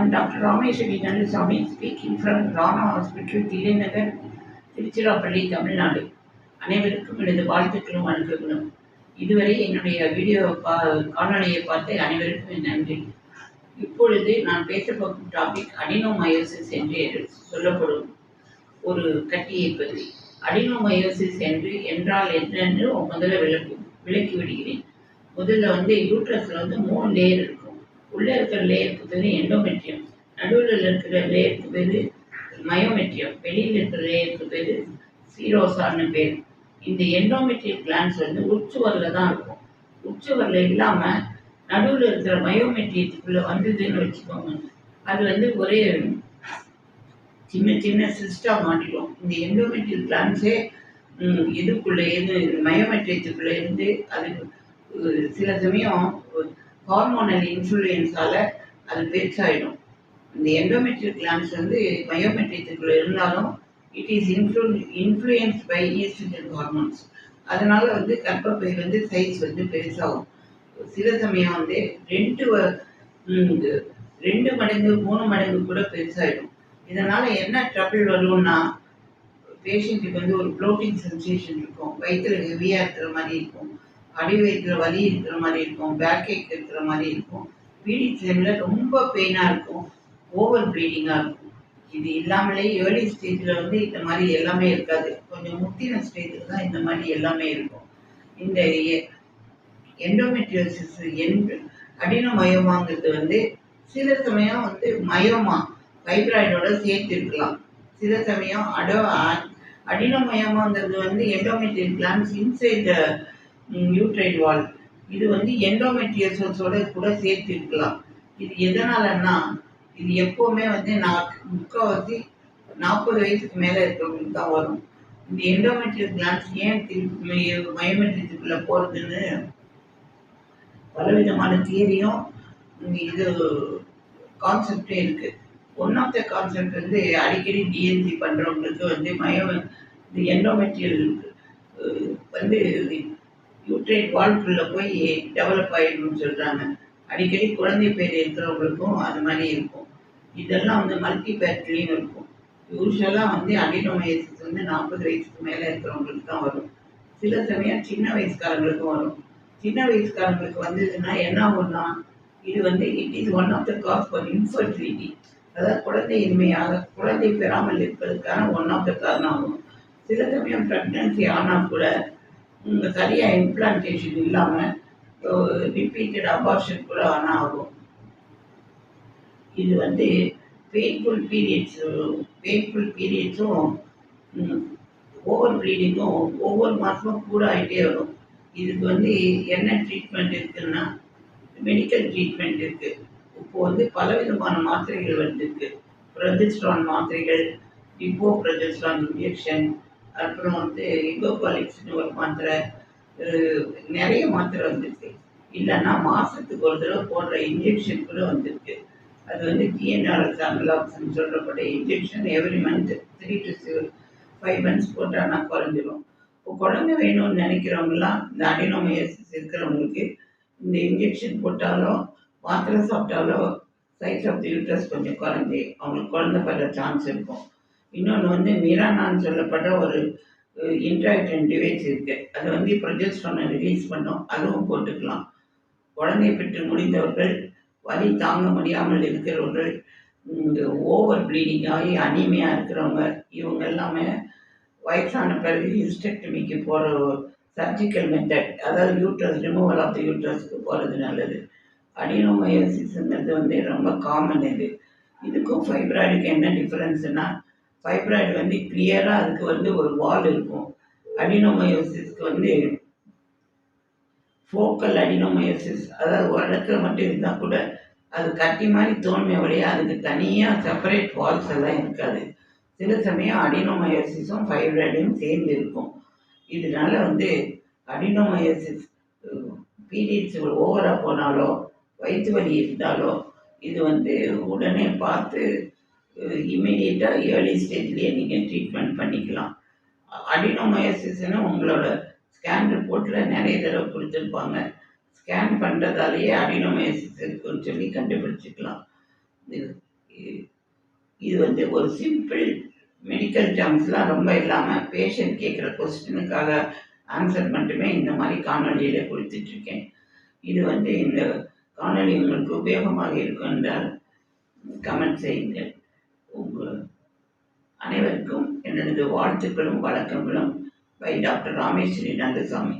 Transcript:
am Dr. Rameshwari Nandasamy speaking from Rana Hospital, Tilinagar, Tiruchirappalli Tamil Nadu அனைவருக்கும் எனது வாழ்த்துக்களும் வணக்கங்களும். இதுவரை என்னுடைய வீடியோ பா காணொலியை பார்த்து அனைவருக்கும் என் நன்றி. இப்பொழுது நான் பேசப்போகும் டாபிக் அடினோமயோசிஸ் என்று சொல்லப்படும் ஒரு கட்டியை பற்றி. அடினோமயோசிஸ் என்று என்றால் என்னென்று முதல்ல விளக்கு விளக்கி விடுகிறேன். முதல்ல வந்து யூட்ரஸில் வந்து மூணு லேயர் இருக்கும் உள்ளே இருக்கிற லேயருக்கு பேர் எண்டோமெட்ரியம் நடுவில் இருக்கிற லேயருக்கு பேர் மயோமெட்ரியம் வெளியில் இருக்கிற லேயருக்கு பேர் சீரோசான்னு பேர். இந்த எண்டோமெட்ரியல் கிளான்ஸ் வந்து உச்சுவரில் தான் இருக்கும். உச்சுவரில் இல்லாமல் நடுவில் இருக்கிற மயோமெட்ரியத்துக்குள்ளே வந்ததுன்னு வச்சுக்கோங்க. அது வந்து ஒரே சின்ன சின்ன சிஸ்டாக மாட்டிடும் இந்த எண்டோமெட்ரியல் கிளான்ஸே இதுக்குள்ளே இது மயோமெட்ரியத்துக்குள்ளே இருந்து அது சில சமயம் ஹார்மோனல் இன்ஃப்ளூயன்ஸால் அது பெருசாகிடும் இந்த எண்டோமெட்ரியல் கிளான்ஸ் வந்து மயோமெட்ரியத்துக்குள்ளே இருந்தாலும் it is influ influence by oestrogen hormones அதனால வந்து கர்ப்பப்பை வந்து சைஸ் வந்து பெருசாகும். சில சமயம் வந்து ரெண்டு வ- ரெண்டு மடங்கு மூணு மடங்கு கூட பெருசாயிடும். இதனால என்ன ட்ரபிள் வரும்னா பேஷண்ட்டுக்கு வந்து ஒரு ப்ளோட்டிங் சென்சேஷன் இருக்கும். வயிற்றுல ஹெவியாக இருக்கிற மாதிரி இருக்கும். அடி வைக்கிற வலி இருக்கிற மாதிரி இருக்கும் பேக் ஏக் இருக்கிற மாதிரி இருக்கும். பீடிங் டைமில் ரொம்ப பெயினாக இருக்கும் ஓவர் ப்ளீடிங்காக இருக்கும். இது இல்லாமலே ஏர்லி ஸ்டேஜில் வந்து இந்த மாதிரி எல்லாமே இருக்காது. கொஞ்சம் முத்தின ஸ்டேஜில் தான் இந்த மாதிரி எல்லாமே இருக்கும். இந்த எண்டோமெட்ரியோசிஸ் என் அடினோமயோமாங்கிறது வந்து சில சமயம் வந்து மயோமா ஃபைப்ராய்டோட சேர்த்து இருக்கலாம் சில சமயம் அடோ அடினோமயோமாங்கிறது வந்து எண்டோமெட்ரியல் கிளான்ஸ் இன்சைட் நியூட்ரைட் வால் இது வந்து எண்டோமெட்ரியோசோட கூட சேர்த்து இருக்கலாம். இது எதனாலன்னா இது எப்போவுமே வந்து நான் முக்கால்வாசி நாற்பது வயசுக்கு மேலே இருக்கிறவங்களுக்கு தான் வரும். இந்த எண்டோமெட்ரியல் கிளான்ஸ் ஏன் திருப்பி மயோமெட்ரியத்துக்குள்ளே போகிறதுன்னு பலவிதமான தியரியும் இது கான்செப்டே இருக்குது ஒன் ஆஃப் த கான்செப்ட் வந்து அடிக்கடி டிஎன்சி பண்ணுறவங்களுக்கு வந்து மயோ இந்த எண்டோமெட்ரியல் வந்து யூட்ரைன் வால்குள்ளே போய் டெவலப் ஆகிடணும்னு சொல்கிறாங்க அடிக்கடி குழந்தை பேர் இருக்கிறவங்களுக்கும் அது மாதிரி இருக்கும். இதெல்லாம் வந்து மல்டி பேட்ரிலையும் இருக்கும் யூஸ்வலாக வந்து அடினோமயசிஸ் வந்து நாற்பது வயசுக்கு மேலே இருக்கிறவங்களுக்கு தான் வரும். சில சமயம் சின்ன வயசுக்காரங்களுக்கும் வரும். சின்ன வயசுக்காரங்களுக்கு வந்ததுன்னா என்ன ஆகும்னா இது வந்து it is one of the cause for infertility அதாவது குழந்தையின்மையாக குழந்தை பெறாமல் இருப்பதற்கான ஒன் ஆஃப் த காரணம் ஆகும். சில சமயம் ப்ரெக்னன்சி ஆனால் கூட உம், சரியா இம்ப்ளான்டேஷன் இல்லாமல் ரிப்பீட்டட் அபார்ஷன் கூட ஆனால் ஆகும். இது வந்து பெயின்ஃபுல் பீரியட்ஸ் பெயின்ஃபுல் பீரியட்ஸும் ஓவர் ப்ளீடிங்கும் ஒவ்வொரு மாதமும் கூட ஆகிட்டே வரும். இதுக்கு வந்து என்ன ட்ரீட்மெண்ட் இருக்குதுன்னா மெடிக்கல் ட்ரீட்மெண்ட் இருக்குது இப்போ வந்து பலவிதமான மாத்திரைகள் வந்துருக்கு. ப்ரொஜெஸ்ட்ரான் மாத்திரைகள் இப்போ ப்ரொஜெஸ்ட்ரான் இன்ஜெக்ஷன் அப்புறம் வந்து இகோபாலிக்ஸ்னு ஒரு மாத்திரை நிறைய மாத்திரை வந்திருக்கு. இல்லைன்னா மாதத்துக்கு ஒரு தடவை போடுற இன்ஜெக்ஷன் கூட வந்திருக்கு. அது வந்து டிஎன்ஆர்எஸ் அனலாக்ஸ்னு சொல்லப்பட்ட injection every month three to five months போட்டான்னா குறைஞ்சிரும். இப்போ குழந்தை வேணும்னு நினைக்கிறவங்களாம் இந்த அடினோமயசிஸ் இருக்கிறவங்களுக்கு இந்த இன்ஜெக்ஷன் போட்டாலோ மாத்திரை சாப்பிட்டாலோ சைஸ் ஆஃப் தி யூட்ரஸ் கொஞ்சம் குறைஞ்சி அவங்களுக்கு குழந்தை பெற சான்ஸ் இருக்கும். இன்னொன்று வந்து மிரானான்னு சொல்லப்பட்ட ஒரு இன்ட்ராக்டன் டிவைஸ் இருக்குது அது வந்து ப்ரொஜெஸ்ட்ரானை ரிலீஸ் பண்ணும். அதுவும் போட்டுக்கலாம். குழந்தை பெற்று முடிந்தவர்கள் வலி தாங்க முடியாமல் இருக்கிறவர்கள் இந்த ஓவர் ப்ளீடிங் ஆகி அனிமையாக இருக்கிறவங்க இவங்க எல்லாமே வயசான பிறகு ஹிஸ்டெக்டமிக்கு போகிற சர்ஜிக்கல் மெத்தட் அதாவது யூட்ரஸ் ரிமூவல் ஆஃப் த யூட்ரஸ்க்கு போகிறது நல்லது. அடினோமயோசிஸ்ங்கிறது வந்து ரொம்ப காமன் இது. இதுக்கும் ஃபைப்ராய்டுக்கு என்ன டிஃப்ரென்ஸ்னா ஃபைப்ராய்டு வந்து கிளியராக அதுக்கு வந்து ஒரு வால் இருக்கும். அடினோமயோசிஸ்க்கு வந்து ஃபோக்கல் அடினோமயோசிஸ் அதாவது ஒரு இடத்துல மட்டும் இருந்தால் கூட அது கட்டி மாதிரி தோன்மை வழியாக அதுக்கு தனியாக செப்பரேட் வால்ஸ் எல்லாம் இருக்காது. சில சமயம் அடினோமயோசிஸும் ஃபைப்ராய்டும் சேர்ந்து இருக்கும். இதனால வந்து அடினோமயோசிஸ் பீரியட்ஸ் ஓவராக போனாலோ வயிற்று வலி இருந்தாலோ இது வந்து உடனே பார்த்து இமீடியட்டாக ஏர்லி ஸ்டேஜ்லேயே நீங்கள் ட்ரீட்மெண்ட் பண்ணிக்கலாம். அடினோமயோசிஸ்னு உங்களோட ஸ்கேன் ரிப்போர்ட்டில் நிறைய தடவை கொடுத்துருப்பாங்க. ஸ்கேன் பண்ணுறதாலேயே அடினோமயோசிஸ் இருக்குன்னு சொல்லி கண்டுபிடிச்சிக்கலாம். இது இது வந்து ஒரு சிம்பிள் மெடிக்கல் டேர்ம்ஸ்லாம் ரொம்ப இல்லாமல் பேஷண்ட் கேட்குற கொஸ்டினுக்காக ஆன்சர் மட்டுமே இந்த மாதிரி காணொலியில் கொடுத்துட்ருக்கேன். இது வந்து இந்த காணொலி உங்களுக்கு உபயோகமாக இருக்கும் என்றால் கமெண்ட் செய்யுங்கள். அனைவருக்கும் எனது வாழ்த்துக்களும் வணக்கங்களும். By doctor Rameshwari நந்தசாமி